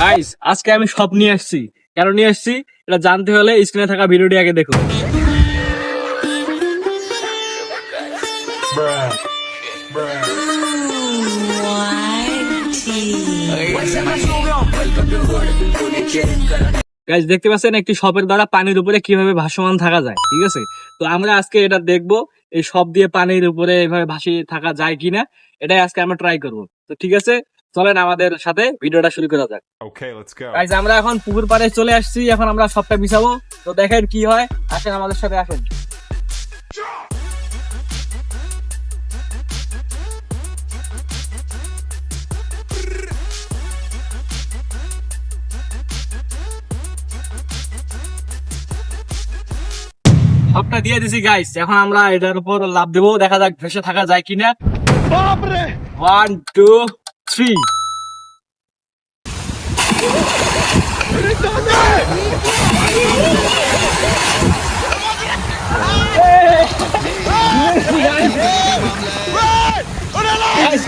Guys আজকে আমি সব নিয়ে আসছি। কেন নিয়ে আসছি? এটা জানতে হলে স্ক্রিনে থাকা ভিডিওটি আগে দেখো দেখতে পাচ্ছেন একটি শপের দ্বারা পানির উপরে কীভাবে ভাসমান থাকা যায়, ঠিক আছে? তো আমরা আজকে এটা দেখব, এই সব দিয়ে পানির উপরে এভাবে ভাসিয়ে থাকা যায় কিনা। এটাই আজকে আমরা ট্রাই করব। তো ঠিক আছে? চলেন আমাদের সাথে ভিডিওটা শুরু করা যাক। Okay, let's go. গাইজ আমরা এখন পুকুর পাড়ে চলে আসছি এখন আমরা সবটা বিছাবো তো দেখেন কি হয় আসেন আমাদের সাথে আসেন। সবটা দিয়ে দিছি গাইস এখন আমরা এটার উপর লাভ দেবো দেখা যাক ভেসে থাকা যায় কিনা। ওয়ান টু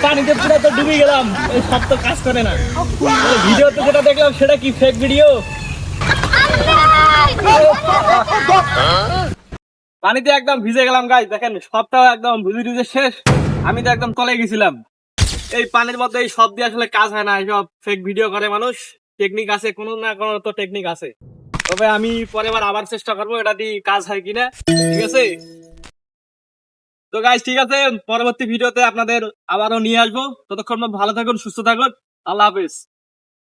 পানিতে সব তো কাজ করে না। ভিডিওতে যেটা দেখলাম, সেটা কি ফেক ভিডিও পানিতে একদম ভিজে গেলাম গাইস দেখেন সবটাও একদম ভিজে ভিজে শেষ। আমি তো একদম তলে গেছিলাম। এই পানির মধ্যে এই সব দিয়ে আসলে কাজ হয় না এইসব ফেক ভিডিও করে মানুষ। টেকনিক আছে, কোনো না কোনো তো টেকনিক আছে। তবে আমি পরেবার আবার চেষ্টা করব, এটা দিয়ে কাজ হয় কিনা। ঠিক আছে? তো গাইজ ঠিক আছে, পরবর্তী ভিডিওতে আপনাদের আবারও নিয়ে আসব। ততক্ষণ ভালো থাকুন, সুস্থ থাকুন। আল্লাহ হাফেজ।